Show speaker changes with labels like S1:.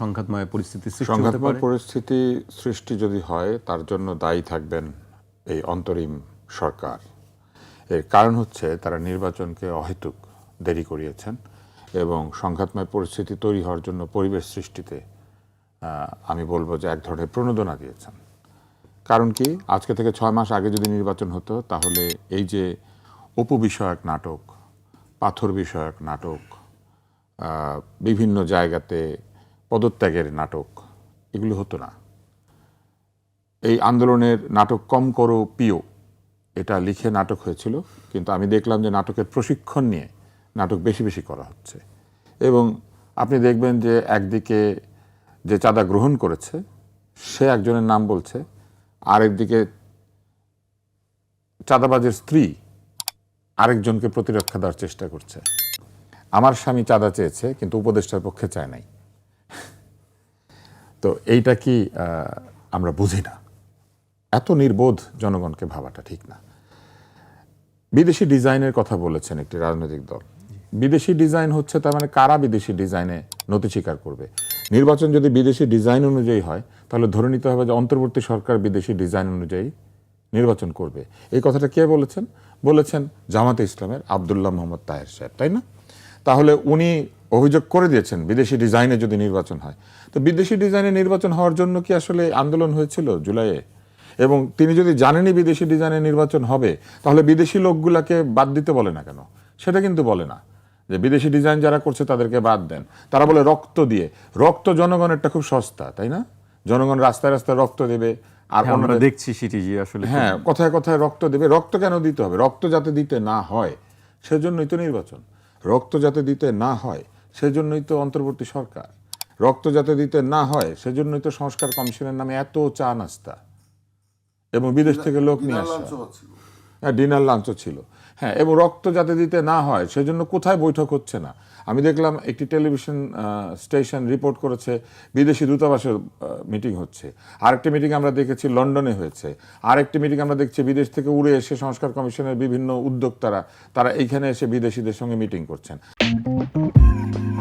S1: সংঘাতময় পরিস্থিতি সৃষ্টি হতে
S2: সংঘাতময়
S1: পারে?
S2: পরিস্থিতি সৃষ্টি যদি হয় তার জন্য দায়ী থাকবেন এই অন্তরিম সরকার। এর কারণ হচ্ছে তারা নির্বাচনকে অহেতুক দেরি করিয়েছেন এবং সংঘাতময় পরিস্থিতি তৈরি হওয়ার জন্য পরিবেশ সৃষ্টিতে আমি বলব যে এক ধরনের প্রণোদনা দিয়েছেন। কারণ কি? আজকে থেকে ছয় মাস আগে যদি নির্বাচন হতো তাহলে এই যে অপু বিষয়ক নাটক পাথর বিষয়ক নাটক বিভিন্ন জায়গাতে পদত্যাগের নাটক, এগুলো হতো না। এই আন্দোলনের নাটক কম করো, পিও। এটা লিখে নাটক হয়েছিল, কিন্তু আমি দেখলাম যে নাটকের প্রশিক্ষণ নিয়ে নাটক বেশি বেশি করা হচ্ছে। এবং আপনি দেখবেন যে একদিকে যে চাঁদা গ্রহণ করেছে, সে একজনের নাম বলছে, আরেকদিকে চাঁদাবাজের স্ত্রী আরেকজনকে প্রতিরক্ষা দেওয়ার চেষ্টা করছে। আমার স্বামী চাঁদা চেয়েছে, কিন্তু উপদেষ্টার পক্ষে চায় নাই। তো এইটা কি আমরা বুঝি না? এত নির্বোধ জনগণকে ভাবাটা ঠিক না। বিদেশি ডিজাইনের কথা বলেছেন একটি রাজনৈতিক দল। বিদেশি ডিজাইন হচ্ছে তার মানে কারা বিদেশি ডিজাইনে নতি স্বীকার করবে? নির্বাচন যদি বিদেশি ডিজাইন অনুযায়ী হয়, তাহলে ধরে নিতে হবে যে অন্তর্বর্তী সরকার বিদেশি ডিজাইন অনুযায়ী নির্বাচন করবে। এই কথাটা কে বলেছেন? বলেছেন জামাতে ইসলামের আবদুল্লাহ মোহাম্মদ তাহের সাহেব, তাই না? তাহলে উনি অভিযোগ করে দিয়েছেন বিদেশি ডিজাইনে যদি নির্বাচন হয়। তো বিদেশি ডিজাইনে নির্বাচন হওয়ার জন্য কি আসলে আন্দোলন হয়েছিল জুলাইয়ে? এবং তিনি যদি জানেনই বিদেশি ডিজাইনে নির্বাচন হবে তাহলে বিদেশি লোকগুলাকে বাদ দিতে বলে না কেন? সেটা কিন্তু বলে না যে বিদেশি ডিজাইন যারা করছে তাদেরকে বাদ দেন। তারা বলে রক্ত দিয়ে। রক্ত জনগণেরটা খুব সস্তা তাই না? জনগণ রাস্তায় রাস্তায় রক্ত দেবে। আর
S1: হ্যাঁ, আমরা দেখছি সিটিজি আসলে
S2: হ্যাঁ কথায় কথায় রক্ত দেবে। রক্ত কেন দিতে হবে? রক্ত যাতে দিতে না হয় সেজন্যই তো নির্বাচন। রক্ত যাতে দিতে না হয় সেজন্যই তো অন্তর্বর্তী সরকার। রক্ত যাতে দিতে না হয় সেজন্যই তো সংস্কার কমিশনের নামে এত চা নাস্তা। এবং বিদেশ থেকে লোক নিয়ে আসা। হ্যাঁ ডিনার লাঞ্চও ছিল। হ্যাঁ এবং রক্ত যাতে দিতে না হয় সেজন্য কোথায় বৈঠক হচ্ছে না। আমি দেখলাম একটি টেলিভিশন স্টেশন রিপোর্ট করেছে বিদেশি দূতাবাসের মিটিং হচ্ছে। আরেকটি মিটিং আমরা দেখেছি লন্ডনে হয়েছে। আরেকটি মিটিং আমরা দেখছি বিদেশ থেকে উড়ে এসে সংস্কার কমিশনের বিভিন্ন উদ্যোক্তারা তারা এইখানে এসে বিদেশিদের সঙ্গে মিটিং করছেন। Thank you.